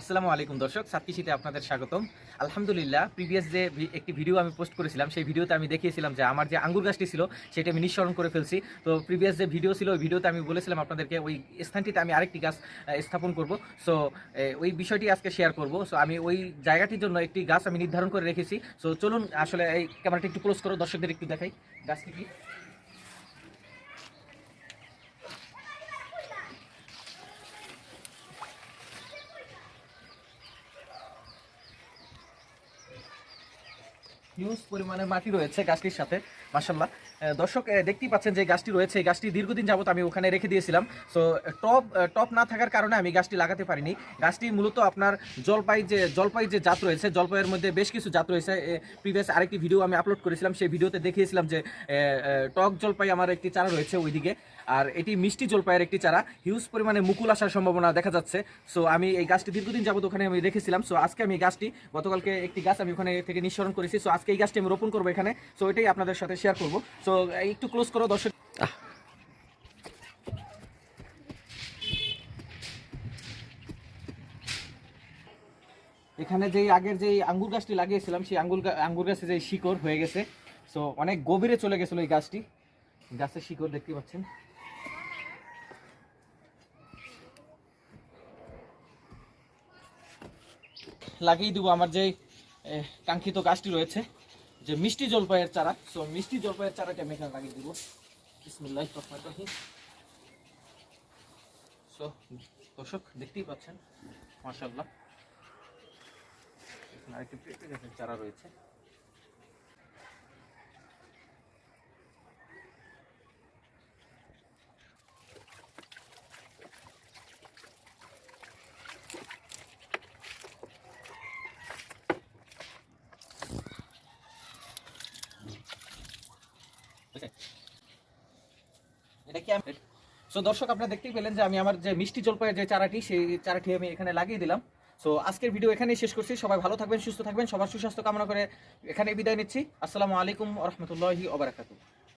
আসসালামু আলাইকুম দর্শক সাতকিশিতে আপনাদের স্বাগতম। আলহামদুলিল্লাহ প্রিভিয়াস যে একটি ভিডিও আমি পোস্ট করেছিলাম, সেই ভিডিওতে আমি দেখিয়েছিলাম যে আমার যে আঙ্গুর গাছটি ছিল, সেটা আমি নিঃসরণ করে ফেলছি। তো প্রিভিয়াস যে ভিডিও ছিল, ওই ভিডিওতে আমি বলেছিলাম আপনাদেরকে ওই স্থানটিতে আমি আরেকটি গাছ স্থাপন করব। সো ওই বিষয়টি আজকে শেয়ার করব। সো আমি ওই জায়গাটির জন্য একটি গাছ আমি নির্ধারণ করে রেখেছি। সো চলুন, আসলে এই ক্যামেরাটি একটু ক্লোজ করো, দর্শকদের একটু দেখাই। গাছটি কি? হিউজ পরিমাণে মাটি রয়েছে গাছটির সাথে মাসাল্লাহ দর্শক দেখতেই পাচ্ছেন যে গাছটি রয়েছে, এই গাছটি দীর্ঘদিন যাবত আমি ওখানে রেখে দিয়েছিলাম। সো টপ টপ না থাকার কারণে আমি গাছটি লাগাতে পারিনি। গাছটি মূলত আপনার জলপাই যে জলপাই যে জাত রয়েছে, জলপাইয়ের মধ্যে বেশ কিছু জাত রয়েছে। প্রিভিয়াস আরেকটি ভিডিও আমি আপলোড করেছিলাম, সেই ভিডিওতে দেখিয়েছিলাম যে টক জলপাই আমার একটি চারা রয়েছে ওইদিকে। আর এটি মিষ্টি জলপাইয়ের একটি চারা। হিউজ পরিমাণে মুকুল আসার সম্ভাবনা দেখা যাচ্ছে। সো আমি এই গাছটি দীর্ঘদিন যাবত ওখানে আমি রেখেছিলাম। সো আজকে আমি গাছটি, গতকালকে একটি গাছ আমি ওখানে থেকে নিঃসরণ করেছি। সো আজকে এই গাছটি আমি রোপণ করব এখানে। সো এটাই আপনাদের সাথে শেয়ার করব। সো একটু ক্লোজ করো দর্শক। এখানে যেই আগের যেই আঙ্গুর গাছটি লাগিয়েছিলাম সেই আঙ্গুর আঙ্গুর গাছে যে শিকড় হয়ে গেছে। সো অনেক গভীরে চলে গেছিল এই গাছটি। গাছের শিকড় দেখতে পাচ্ছেন। লাগিয়ে দিব আমার যে এ, কাঙ্ক্ষিত গাছটি রয়েছে, যে মিষ্টি জলপাইয়ের চারা। সো মিষ্টি জলপাইয়ের চারাটি আমি এখানে লাগিয়ে দিব। বিসমিল্লাহ সো দর্শক, দেখতেই পাচ্ছেন মার্শাল্লাহ আরেকটি চারা রয়েছে। এটা সো দর্শক, আপনারা দেখতেই পেলেন যে আমি আমার যে মিষ্টি জলপাইয়ের যে চারাটি, সেই চারাটি আমি এখানে লাগিয়ে দিলাম। সো আজকের ভিডিও এখানেই শেষ করছি। সবাই ভালো থাকবেন, সুস্থ থাকবেন। সবার সুস্বাস্থ্য কামনা করে এখানে বিদায় নিচ্ছি। আসসালামু আলাইকুম রহমতুল্লাহি ওবরাকাতুহ